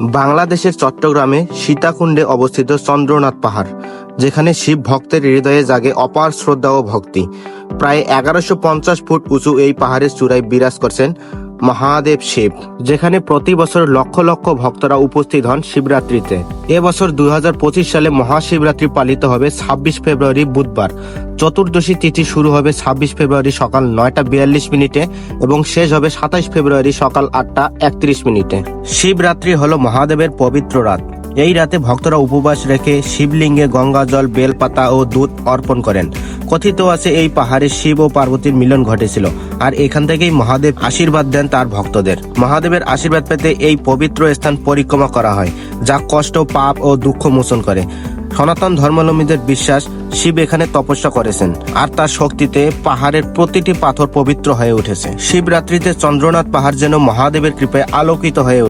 বাংলাদেশের চট্টগ্রামে সীতাকুণ্ডে অবস্থিত চন্দ্রনাথ পাহাড়, যেখানে শিব ভক্তের হৃদয়ে জাগে অপার শ্রদ্ধা ও ভক্তি। প্রায় এগারোশো পঞ্চাশ ফুট উঁচু এই পাহাড়ের চূড়ায় বিরাজ করছেন মহাদেব শিব, যেখানে প্রতি বছর লক্ষ লক্ষ ভক্তরা উপস্থিত হন শিবরাত্রিতে। এবছর দুই হাজার পঁচিশ সালে মহাশিবরাত্রি পালিত হবে ছাব্বিশ ফেব্রুয়ারি বুধবার। চতুর্দশী তিথি শুরু হবে ছাব্বিশ ফেব্রুয়ারি সকাল নয়টা বিয়াল্লিশ মিনিটে এবং শেষ হবে সাতাশ ফেব্রুয়ারি সকাল আটটা একত্রিশ মিনিটে। শিবরাত্রি হলো মহাদেবের পবিত্র রাত। এই রাতে ভক্তরা উপবাস রেখে শিবলিঙ্গে গঙ্গা জল, বেলপাতা ও দুধ অর্পণ করেন। কথিত আছে এই পাহাড়ে শিব ও পার্বতীর মিলন ঘটেছিল, আর এখান থেকেই মহাদেব আশীর্বাদ দেন তার ভক্তদের। মহাদেবের আশীর্বাদ পেতে এই পবিত্র স্থান পরিক্রমা করা হয়, যা কষ্ট, পাপ ও দুঃখ মোচন করে। সনাতন ধর্মাবলম্বীদের বিশ্বাস, শিব এখানে তপস্যা করেছেন, আর তার শক্তিতে পাহাড়ের প্রতিটি পাথর পবিত্র হয়ে উঠেছে। শিবরাত্রিতে চন্দ্রনাথ পাহাড় যেন মহাদেবের কৃপায় আলোকিত হয়ে